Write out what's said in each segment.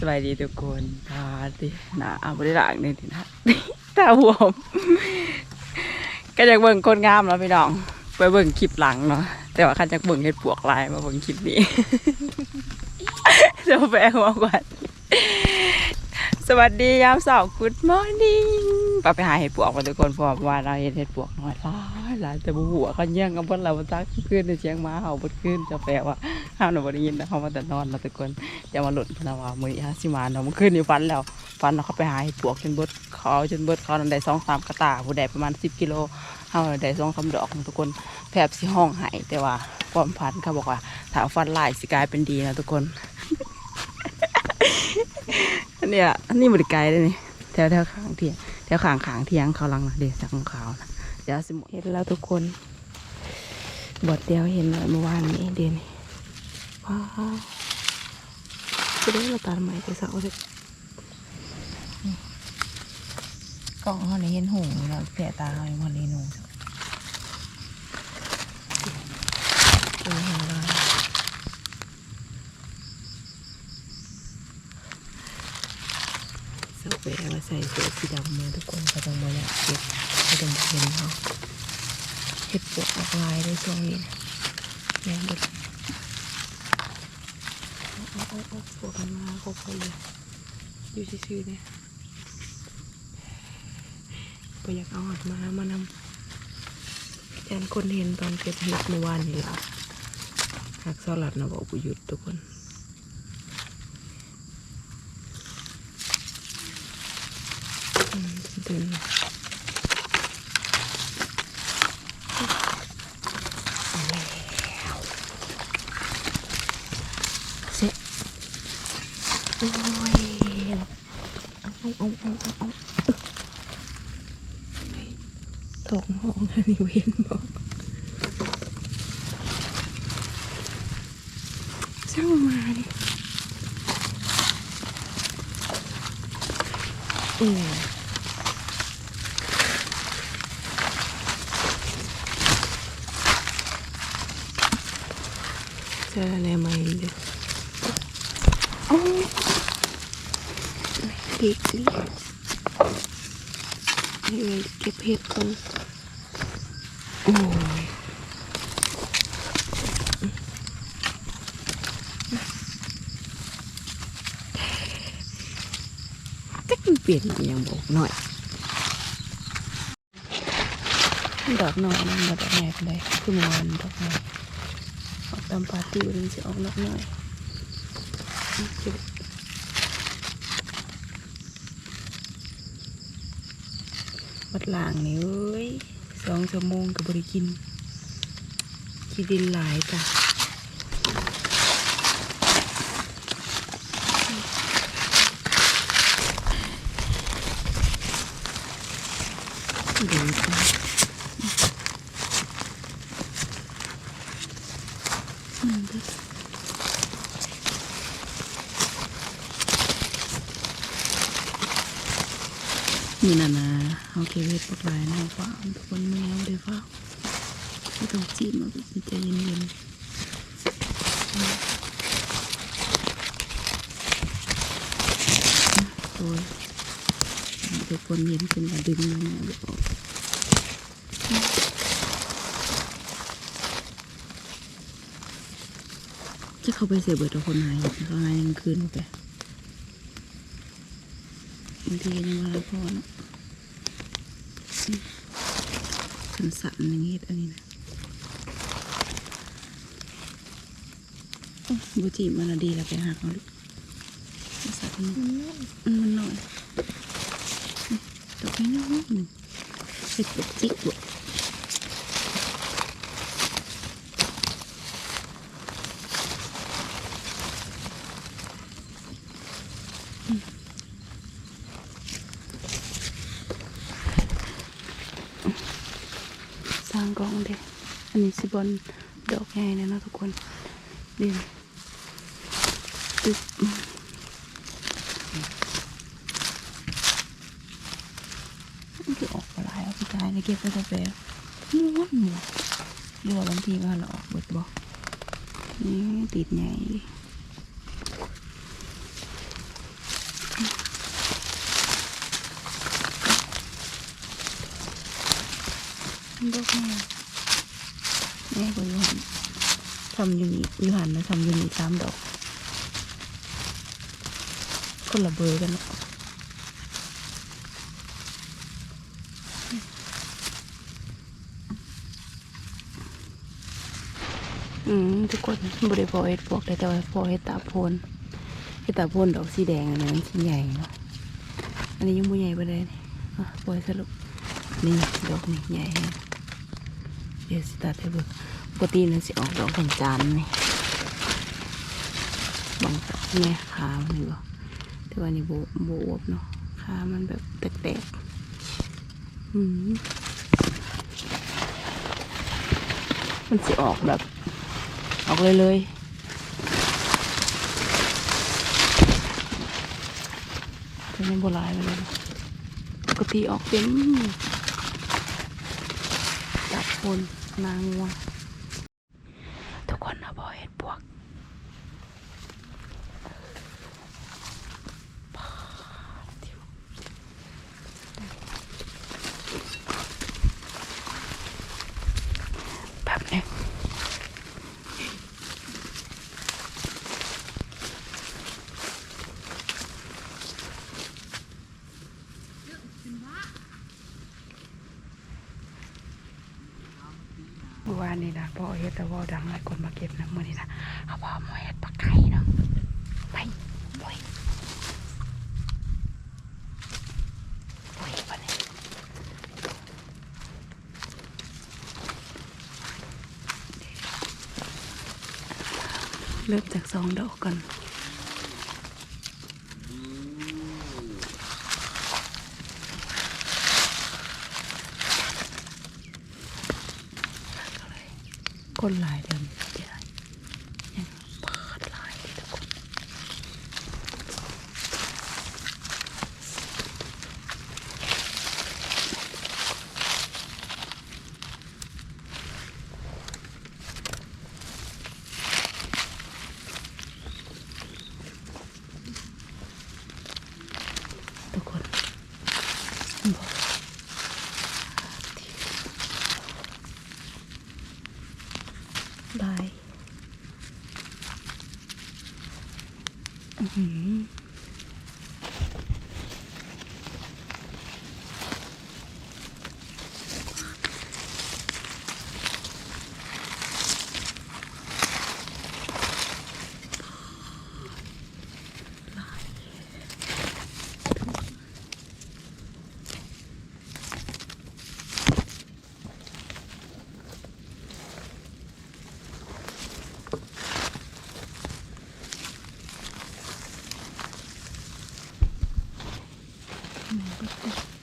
สบายดีทุกคนตาดินาเอาบริลางนี่ทีนะตาบวมก็อยากเบิ่งคนงามเนาะพี่น้อง ไปเบิ่งคลิปหลังเนาะแต่ว่าคันจากเบิ่งเฮ็ดปวกลายมาเบิ่งคลิปนี้เดี๋ยวแปลมาก่อนสวัสดียามสาร์ good morning ปไปหาเห็ดปวกมาทุกคนเพราะว่าเราเห็นเห็ดปวกน้อยหลาย หลายแต่บหัวเขาแย่งกันเพิ่นเราบ่จักขึ้นในเชียงม้าเฮาบ่ขึ้นจะแปลว่าห้ามหนูบ่ได้ยินนะเฮามาแต่นอนเนาะทุกคนจะมาหลุดพนะว่ามือฮะสิมาเนามันขึ้นนี่ฟันแล้วฟันเนาเขาไปหาเห็ดปวกจนเบิดเขาจนเบิดเขานั่นได้2 3กระตาผู้ใดประมาณ10กิโลเฮาได้2 3ดอกทุกคนแทบสิห้องไห้แต่ว่าความพันเขาบอกว่าถ้าฟันลายสิกลายเป็นดีนะทุกคนอันเนี้ยอันนี้บริไกลเลยนี่แถวแถวขางเทียงแถวขางขางเทียงเขาลังนะเดี๋ยวสักของเขานะ ยวสิหมดเห็นแล้วทุกคนบทเดียวเห็นเลยเมื่อวานนี้เดี๋ยวนี้ว้าวจะได้มาตามใหม่ไปเสาเลยกล้องเขาเนี่ยเห็นหูแล้วแผลตาเขายังมันเลยหนูเออเห็นแล้วสเปรย์มาใส่เสื้อสีดำมาทุกคนก็ต้องมาอยากเก็บ ก็ต้องเห็นเขาเห็ดปวกออกลายด้วยช่วงนี้นะแม่งเด็ดเอาเอาเอาปวกกันมาเขาไปอยู่อยู่ซื่อๆเนี่ยไปอยากเอาออกมามานำยันคนเห็นตอนเก็บเห็ดเมื่อวานนี่ละหักสลัดนะบอกบุหยุดทุกคน อืมตื่นเอาแล้วเสร็จ โอ้ยเอาเอาเอาเอาตกห้องอันนี้เว้นบอกเจ้ามาดิอืม เจออะไรมาอีกเดี๋ยวโอ้ย ปีกลีนี่เลยเก็บเห็ดก่อนโอ้ยจักมันเปลี่ยนอย่างบอกหน่อย ดอกหน่อยมันดอกใหญ่ไปเลยคือมื่อวานดอกใหญ่ออกตามปาร์ตี้วันนี้จะออกนอกหน่อยเก็บวัด ล่างนี่เอ้ยสองชั่วโมงกับบริกินขี้ดินหลายจ้ะดีจ้ะมเด้อนี่นะนะเอาเกเวทปลกลายนะฟ้าทุกคนไม่เอาเดี๋ยวฟ้าไม่ต้องจีบมันใจเย็นๆโอ้ยทุกคนเย็นขึ้นมาดึงแมันนะเดี๋ยวออกจะเข้าไปเสียเบิดทุกคนหายเขาหายยังคืนไปบางทียังมาพอเนาะ ขันสันอย่างงี้อันนี้นะบุจิมันดีแล้วไปหาเขาลูกขันสันมันมันหน่อยตกไปน้อยหนึ่งเห็ดปกจิกบวส ร้างกล้องเด้อันนี้สิบอนดอกใหญ่เนี่ยนะทุกคนเด่นตึ๊บอืมมันคือออกมาหลายเอาไปกายในเก็บไปกาแฟม้วนหมดรัวาบางทีมันออกเบิดบอกนี่ติดใหญ่เลย ดอกแม่แม่ก็ยูหันทำยูนียูหันนะทำยูนีสามดอก คนละเบอร์กันเนาะอืมทุกคนบริพอเห็ดพวกแต่ว่าพอเห็ดตาโพนเห็ดตาโพนดอกสีแดงอันนั้นสีใหญ่เนาะอันนี้ยังไม่ใหญ่ไปเลยนี่อะปล่อยสรุปนี่ดอกนี่ใหญ่ เดี๋ยวสิตัดให้เบิ่งปกติมันสิออกดอกเป็นจานนี่บางแม่ขามันบ่แต่ว่านี่โบโบอวบเนาะขามันแบบแตกๆอืมมันสิออกแบบ ออกเลยเลยแต่ยังโบราณไปเลยนะปกติออกเป็นจับคน นางงัวทุกคนนะบอเห็ดปวกแบบนี้ เมื่อวานนี้นะพ่อ เฮ็ดแต่ว่าดังหลายคนมาเก็บนะเมื่อนี้นะเขาบอกมาเฮ็ดปลาไก่เนาะไปปล่อยปล่อยปะเนี่ยเริ่มจากสองดอกก่อน คนหลายเดือนเดี๋ยวยังเปิดหลายเลยทุกคนทุกคนบอก บาย อือ หื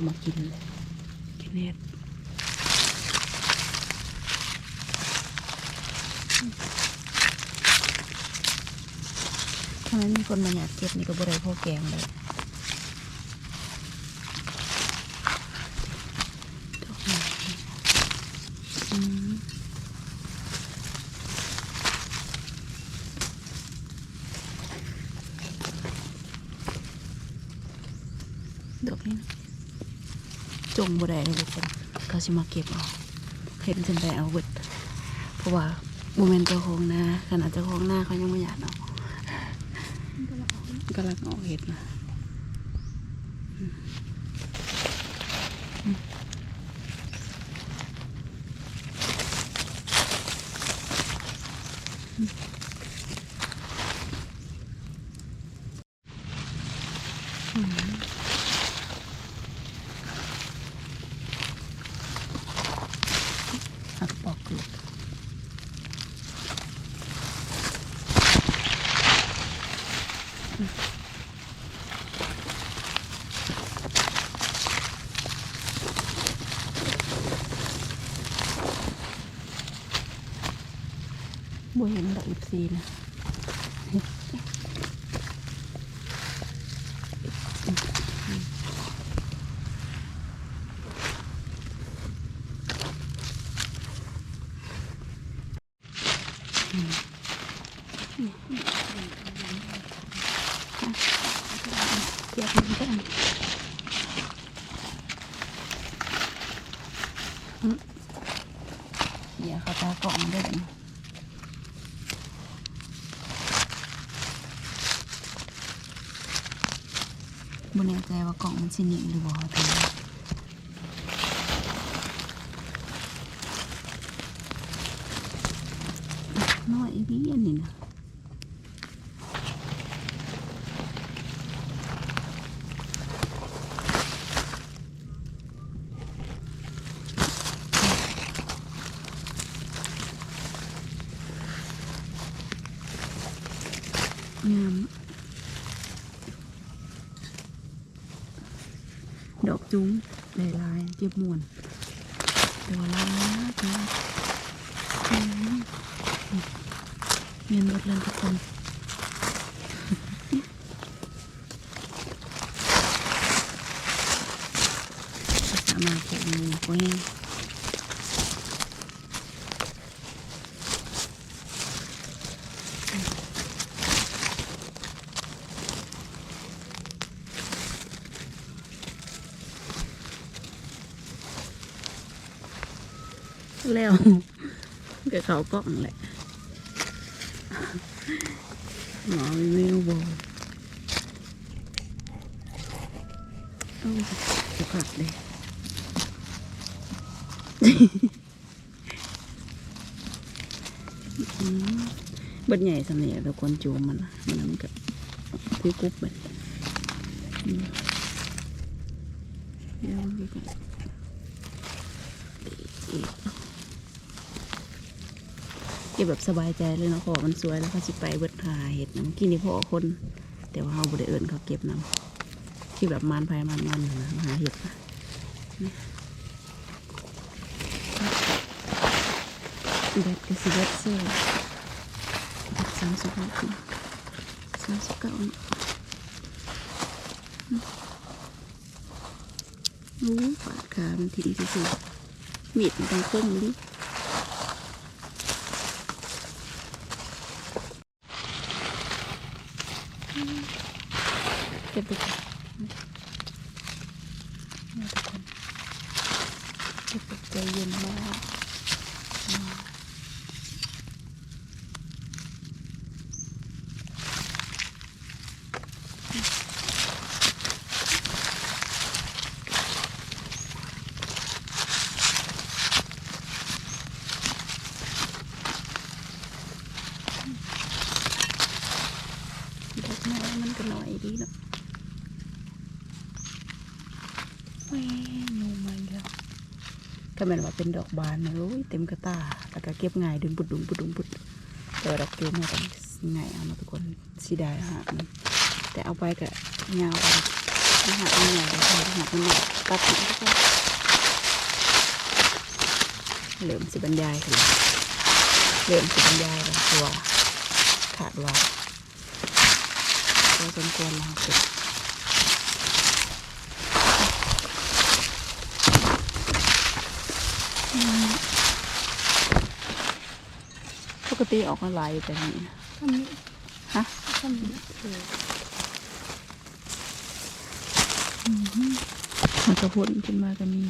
กำลังจะมากินเลยกินเห็ดถ้าไมมีคนมาอยากเก็บนี่ก็บริโภคแกงเลยดอกไม้อืมดอกนี้นะจ งบ่ได้เลยทุกคนเขาชิมาเก็บเอาเห็นจนได้เอาเบิดเพราะว่าโมเมนต์เจ้าของนะขนาดเจ้าของหน้าเขายังไม่อยากเอากำลังออกเห็ดนะอืมอืมอืมหักปอกลูก บ่เห็นดอกอีพีนะเก็บมันกันอืมเดี๋ยวเขาตากล่องได้ไหม บนแน่ใจว่ากล่องมันสิหนิงหรือบ่แต่น้อยอีพี่อันนี้นะงาม ดอกจุ้งลายลายๆเก็บ มวนตัวลายมาเลยอืมเมียนหมดเลยทุกคนสามารถเก็บมือไว้แล้ว เกิดเขากล้องแหละหมอมีเมลบอกโอ้จะผักเลย อืมเบัดใหญ่สำเนียงตะกอนจูมมันนะมันนมันก็คือกรุ๊บไปอืมเดี๋ยวมันก็อีกเก็บ แบบสบายใจเลยเนาะเพราะว่ามันสวยแล้วเขาสิไปเบิดหาเห็ดนะเมื่อกี้นี่พ่อคน แต่ว่าเขาบริเอิญเขาเก็บนำที่แบบมันภายมันมันนะหาเห็ดนะนี่เบ็ดก็สิเบ็ดเซ่สามสิบหกสามสิบเก้าโอ้ปาดขามันทิ้งที่สุดมีดมันต้องคมดิ เก็บไปก่อนนี่ทุกคนเก็บแบบใจเย็นมากอืมดอกไม้มันก็หน่อยดีเนาะ แม่งูมาอีกแล้วก็ แม่นว่าเป็นดอกบานนะโอ้ยเต็มกระตาแล้วก็เก็บง่ายดึงปุดดุงปุดดุงปุดแต่ว่าดอกเกลือมาต้องง่ายเอามาทุกคนสีได้ฮะมันแต่เอาไปก็ยาเอาที่หักมันใหญ่เลยที่หักมันใหญ่ตัดทิ้งทุกคนเหลิมสิบรรยายนเลยเหลิมสิบรรยายตัวขาดว่าตัวสมควรแล้วเก็บอืมป กติออกมาหลายอยู่แต่นี่นะทำนี้ฮะทำนี้เออมันกระพุนขึ้นมาก็มี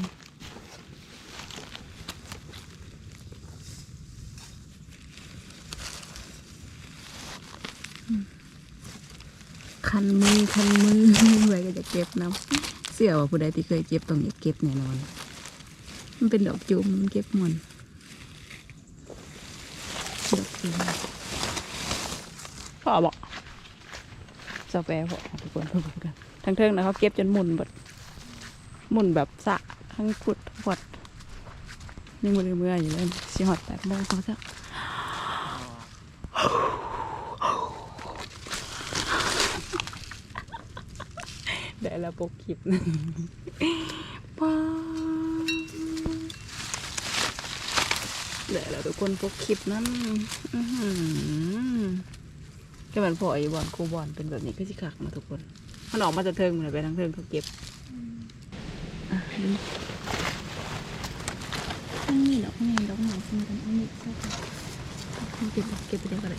คันมือคันมือไว้ก็จะเก็บน้ำเสื้อว่าผู้ใดที่เคยเก็บต้องอยากเก็บแน่นอน มันเป็นดอกจุ่มมันเก็บมันดอกจุ่ม พ่อบอกสแปรพ่อทุกคนเพื่อนกันทั้งเทิงนะเขาเก็บจนหมุนแบบหมุนแบบสะทั้งขุดทั้งขวดนี่มือเมื่อยอยู่เลยสิหอดแปดโมงเขาจะเดี๋ยวปกคลิปหนึงป้าเดี๋ยวเรา ทุกคนปกคลิปนั้นแค่มันพอไอ้บอลคูบอลเป็นแบบนี้ก็สิคักมาทุกคนมันออกมาจะเทิงมันเลยไปทางเทิงเขาเก็บอันมีดอกไม้ดอกไม้ซึ่งกันอันนี้ใช่ไหมเก็บเก็บไปเดี๋ยวก็ได้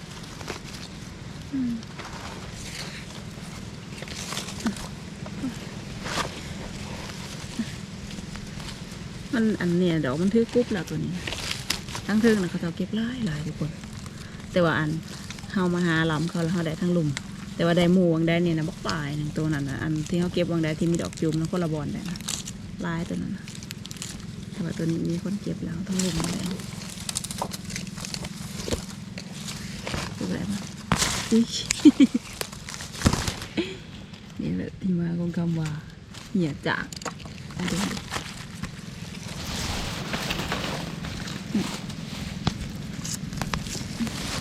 มันอันเนี้ยดอกมันถือกุ๊บแล้วตัวนี้ ทั้งเทิงนะเขาจะเอาเก็บหลายหลายทุกคน แต่ว่าอันเฮามาหาลำเขาแล้วเขาได้ทั้งลุ่ม แต่ว่าได้หมูวังได้เนี่ยนะบักปลายหนึ่งตัวนั้นนะอันที่เขาเก็บวังได้ที่มีดอกจุ่มนะคนละบอลได้นะลายตัวนั้นนะแต่ว่าตัวนี้มีคนเก็บแล้วทั้งลุมมแล้วดูอะไรมาอุ๊ยนี่แหละที่มาของคำว่าเหี่ยจากอาดูดิ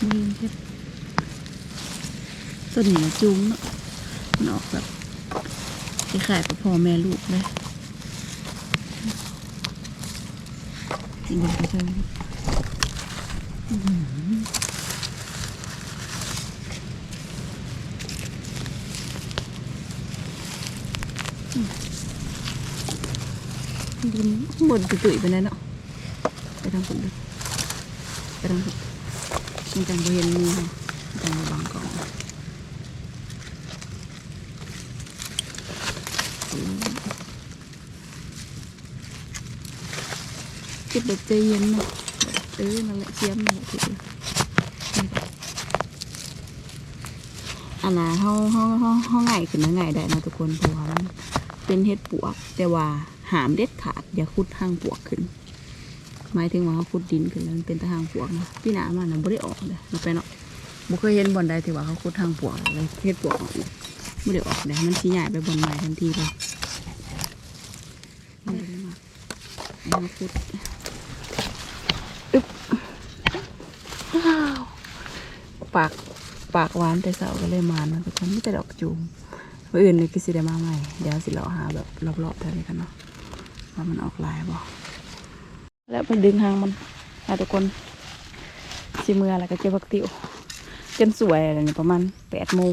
มือเช็ด ต้นนี้นะจุ้งเนาะนอกแบบคล้ายๆกับพ่อแม่ลูกเลยจริงๆไปเถอะอื้อหือดินบนตุ่ยไปเลยเนาะไปทางฝนดูไปทางฝนมันจังบ่เห็นมีค่ะมันจังบ่บังกอง คิดแบบใจเย็นเนาะเออนั่นแหละเทียมนั่นแหละคืออันน่ะเฮาเฮาเฮาเฮาง่ายขึ้นนะง่ายได้นะทุกคนเพราะว่ามันเป็นเห็ดปวก แต่ว่าหามเด็ดขาดอย่าขุดทางปวกขึ้นหมายถึงว่าเขาขุดดินขึ้นแล้วมันเป็นตะทางปวกนะพี่หนามันนะบ่ได้ออกเลยมันไปเนาะบ่เคยเห็นบ่อนใดที่ว่าเขาขุดทางปวกเลยเห็ดปวกออกเลยบ่ได้ออกเลยมันสิใหญ่ไปบนใหม่ทันทีเลยมันเลยมาเอามาขุด ว้าว ปากปากหวานแต่เสาก็เลยมานะทุกคนไม่แต่ดอกจูมวันอื่นเลยก็สิได้มาใหม่ เดี๋ยวสิเราหาแบบรอบๆแถวนี้กันเนาะว่ามันออกลายบ่แล้วไปดึงหางมันนะทุกคนสิเมื่อแล้วก็เก็บบักติวจนสวยอะไรเนี่ยประมาณแปดโมง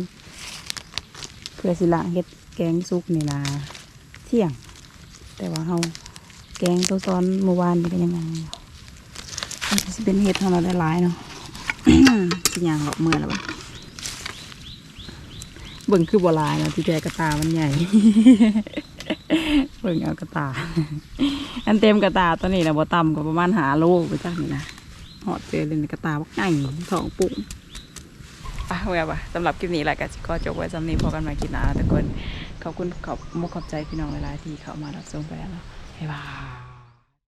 เพื่อสิล้างเฮ็ดแกงซุกนี่นะเที่ยง แต่ว่าเฮาแกงตัวซ้อนเมื่อวานนี่ก็ยังไงอยู่มันจะเป็นเห็ดของเราได้หลายเนาะ สิยางหลอกเมื่อแล้วบ่เบิ่งคือบัวลายเนาะที่แท้กระตามันใหญ่ เบิ่งเอากระตา อันเต็มกระตาตัวนี้นะบ่ต่ำกว่าประมาณหาโลไปจ้านี่นะหอดเจอเลยในกระตาบักใหญ่สองปุ่งอะเว้ยป่ะสำหรับคลิปนี้แหละก็ขอจบไว้สำนี้พอกันม่คลิปหน้าทุกคน ขอบคุณขอบมุกขอบใจพี่น้องหลาที่เข้ามารับชมไปแล้วเนาะบ๊ายบาย